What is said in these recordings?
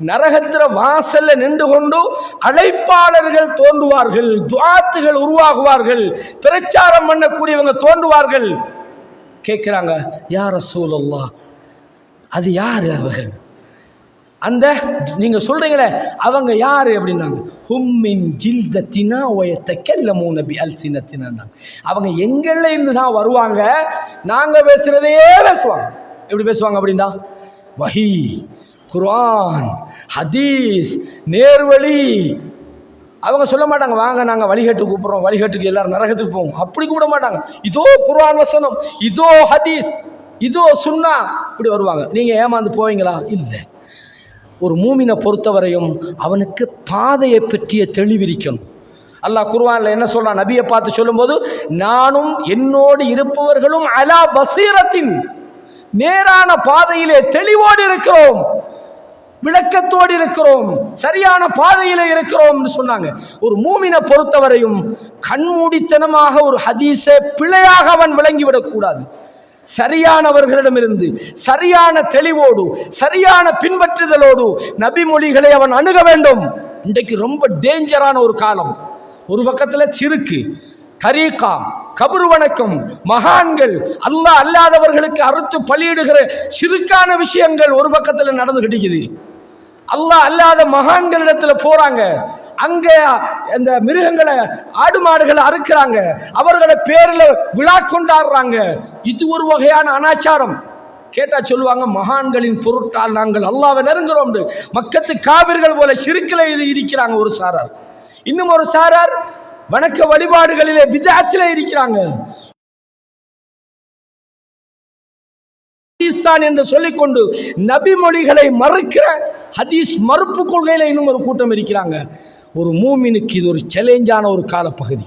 நரகத்திர வாசல்ல நின்று கொண்டு அழைப்பாளர்கள் தோன்றுவார்கள் துவாத்துகள் உருவாகுவார்கள் பிரச்சாரம் பண்ணக்கூடியவங்க தோன்றுவார்கள். கேட்கிறாங்க யார் சூழல்லா அது யார் அவங்க? அந்த நீங்க சொல்றீங்களே அவங்க யாரு அப்படின்னாங்க. ஹும்மின் ஜில்தத்தினா ஒயத்தை கெல்ல மூணு பி அல்சினத்தினாங்க அவங்க எங்கள்ல இருந்து தான் வருவாங்க நாங்கள் பேசுகிறதையே பேசுவாங்க. எப்படி பேசுவாங்க அப்படின்னா? வஹி குர்ஆன் ஹதீஸ் நேர்வழி. அவங்க சொல்ல மாட்டாங்க வாங்க நாங்கள் வழிகட்டு கூப்பிட்றோம் வழிகட்டுக்கு எல்லாரும் நரகத்துக்கு போவோம். அப்படி கூப்பிட மாட்டாங்க. இதோ குர்ஆன் வசனம் இதோ ஹதீஸ் இதோ சுண்ணா இப்படி வருவாங்க. நீங்கள் ஏமாந்து போவீங்களா? இல்லை. ஒரு மூமினை பொறுத்தவரையும் அவனுக்கு பாதையை பற்றிய தெளிவிரிக்கணும். அல்லாஹ் குர்வானில் என்ன சொல்கிறான் நபியை பார்த்து சொல்லும்போது நானும் என்னோடு இருப்பவர்களும் அலா பசீரத்தின். நேரான பாதையிலே தெளிவோடு இருக்கிறோம் விளக்கத்தோடு இருக்கிறோம் சரியான பாதையில் இருக்கிறோம் சொன்னாங்க. ஒரு மூமினை பொறுத்தவரையும் கண்மூடித்தனமாக ஒரு ஹதீஸை பிழையாக அவன் விளங்கிவிடக்கூடாது சரியானவர்களிடமிருந்து சரியான தெளிவோடு சரியான பின்பற்றுதலோடு நபிமொழிகளை அவன் அணுக வேண்டும். இன்றைக்கு ரொம்ப டேஞ்சரான ஒரு காலம். ஒரு பக்கத்தில் சிறுக்கு தரீக்கா கபரு வணக்கம். மகான்கள் அல்லாஹ் அல்லாதவர்களுக்கு அறுத்து பலியிடுகிற சிறுக்கான விஷயங்கள் ஒரு பக்கத்தில் நடந்து கிடைக்குது. அல்லாஹ் அல்லாத மகான்களிடத்தில் போறாங்க. அங்கே அந்த மிருகங்களை ஆடு மாடுகளை அறுக்கிறாங்க. அவர்களை பேரில் விழா கொண்டாடுறாங்க. இது ஒரு வகையான அனாச்சாரம். கேட்டா சொல்லுவாங்க மகான்களின் பொருட்டால் நாங்கள் அல்லாவை நெருங்குறோம் மக்கத்து காவிர்கள் போல சிறுக்கில் இது இருக்கிறாங்க ஒரு சாரார். இன்னும் ஒரு சாரார் வணக்க வழிபாடுகளிலே பிஜாத்தில் இருக்கிறாங்க. ஹதீஸ்தான் என்று சொல்லிக்கொண்டு நபி மொழிகளை மறுக்கிற ஹதீஸ் மறுப்பு கொள்கையில் இன்னும் ஒரு கூட்டம் இருக்கிறாங்க. ஒரு மூமினுக்கு இது ஒரு சேலஞ்சான ஒரு காலப்பகுதி.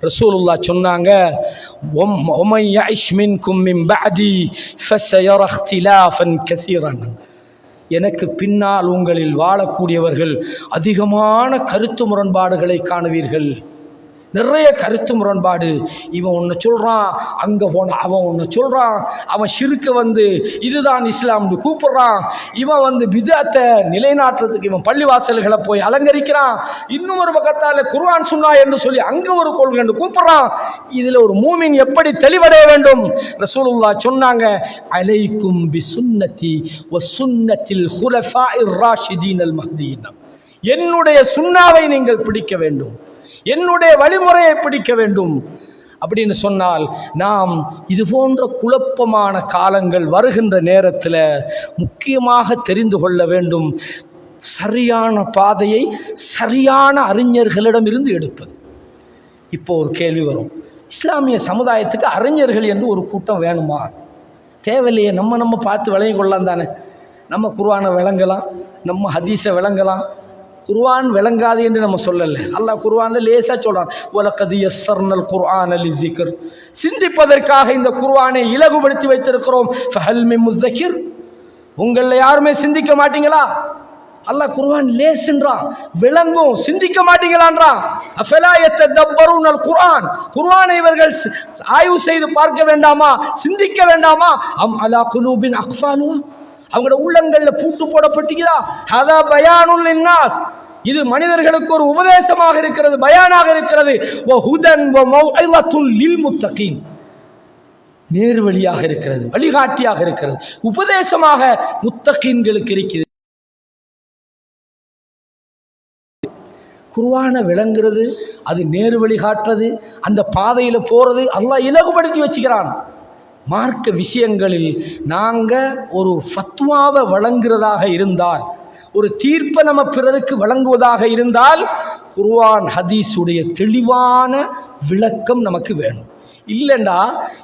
ரசூலுல்லா சொன்னாங்க "ஒம்- எனக்கு பின்னால் உங்களில் வாழக்கூடியவர்கள் அதிகமான கருத்து முரண்பாடுகளை காணுவீர்கள். நிறைய கருத்து முரண்பாடு. இவன் ஒன்று சொல்கிறான் அங்கே போன அவன் ஒன்று சொல்கிறான் அவன் சிறுக்க வந்து இதுதான் இஸ்லாம்னு கூப்பிட்றான். இவன் வந்து விதத்தை நிலைநாட்டுறதுக்கு இவன் பள்ளிவாசல்களை போய் அலங்கரிக்கிறான். இன்னும் ஒரு பக்கத்தால் குர்ஆன் சுன்னா என்று சொல்லி அங்கே ஒரு கொள்கை கூப்பிட்றான். இதில் ஒரு மூமின் எப்படி தெளிவடைய வேண்டும்? ரசூலுல்லா சொன்னாங்க அலைக்கும் பி சுன்னதி ஒ சுன்னத்தில் ஹுலஃபா ராஷிதீன் அல் மஹ்தீன் என்னுடைய சுண்ணாவை நீங்கள் பிடிக்க வேண்டும். என்னுடைய வழிமுறையை பிடிக்க வேண்டும். அப்படின்னு சொன்னால் நாம் இது போன்ற குழப்பமான காலங்கள் வருகின்ற நேரத்தில் முக்கியமாக தெரிந்து கொள்ள வேண்டும். சரியான பாதையை சரியான அறிஞர்களிடமிருந்து எடுப்பது. இப்போ ஒரு கேள்வி வரும். இஸ்லாமிய சமுதாயத்துக்கு அறிஞர்கள் என்று ஒரு கூட்டம் வேணுமா? தேவையில்லையே நம்ம நம்ம பார்த்து விளங்கி கொள்ளலாம் தானே. நம்ம குர்ஆனை விளங்கலாம் நம்ம ஹதீஸை விளங்கலாம் குர்வான் விளங்காது என்று நம்ம சொல்லலை. அல்லாஹ் குர்ஆனில் லேசாக சொல்கிறான் உலகது எஸ்ஸர்னல் குர்ஆன் அலி ஜிகர் சிந்திப்பதற்காக இந்த குர்வானை இலகுபடுத்தி வைத்திருக்கிறோம். ஃபஹல்மி முஸ்தகிர். உங்களில் யாருமே சிந்திக்க மாட்டீங்களா? அல்லாஹ் குர்ஆன் லேசுன்றான். விளங்கும். சிந்திக்க மாட்டீங்களான்றான். அஃபலா யத்ததப்பரூனல் குர்ஆன். குர்ஆனை இவர்கள் ஆய்வு செய்து பார்க்க வேண்டாமா? சிந்திக்க வேண்டாமா? அம் அலா குலூபின் அக்ஃபாலுவா அவங்களோட உள்ளங்கள்ல பூட்டு போடப்பட்டீங்களா ஹதா பயானுல் இது மனிதர்களுக்கு ஒரு உபதேசமாக இருக்கிறது பயானாக இருக்கிறது. நேர்வழியாக இருக்கிறது வழிகாட்டியாக இருக்கிறது. உபதேசமாக முத்தகீன்களுக்கு இருக்கிறது. குருவான விளங்குறது அது நேர் வழி காட்டுறது அந்த பாதையில் போகிறது அல்லாஹ் இலகுபடுத்தி வச்சுக்கிறான். மார்க்க விஷயங்களில் நாங்கள் ஒரு ஃபத்வாவை வழங்குறதாக இருந்தால் ஒரு தீர்ப்பை நம்ம பிறருக்கு வழங்குவதாக இருந்தால் குர்வான் ஹதீஸுடைய தெளிவான விளக்கம் நமக்கு வேணும். இல்லைண்டா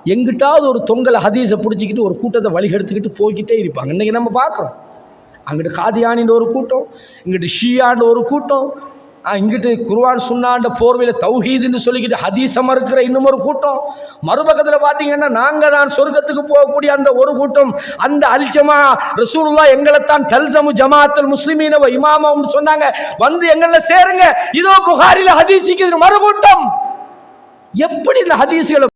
எங்கிட்டாவது ஒரு தொங்கலை ஹதீஸை பிடிச்சிக்கிட்டு ஒரு கூட்டத்தை வழிகெடுத்துக்கிட்டு போய்கிட்டே இருப்பாங்க. இன்றைக்கி நம்ம பார்க்குறோம். அங்கிட்டு காதியானின்ற ஒரு கூட்டம் இங்கிட்டு ஷியான்ற ஒரு கூட்டம் இங்கிட்டு குருவான் சுண்ணாண்ட போர்வையில் தௌஹீதுன்னு சொல்லிக்கிட்டு ஹதீஸை மறுக்கிற இன்னும் ஒரு கூட்டம். மறுபக்கத்தில் பார்த்தீங்கன்னா நாங்கள் தான் சொர்க்கத்துக்கு போகக்கூடிய அந்த ஒரு கூட்டம். அந்த அல்ஜமா ரசூலுல்லா எங்களைத்தான் தல்சமு ஜமாத்தல் முஸ்லிமீனவ இமாமான்னு சொன்னாங்க. வந்து எங்களில் சேருங்க. இதோ புகாரில் ஹதீஸிக்கு மறு கூட்டம் எப்படி இந்த ஹதீஸ்களை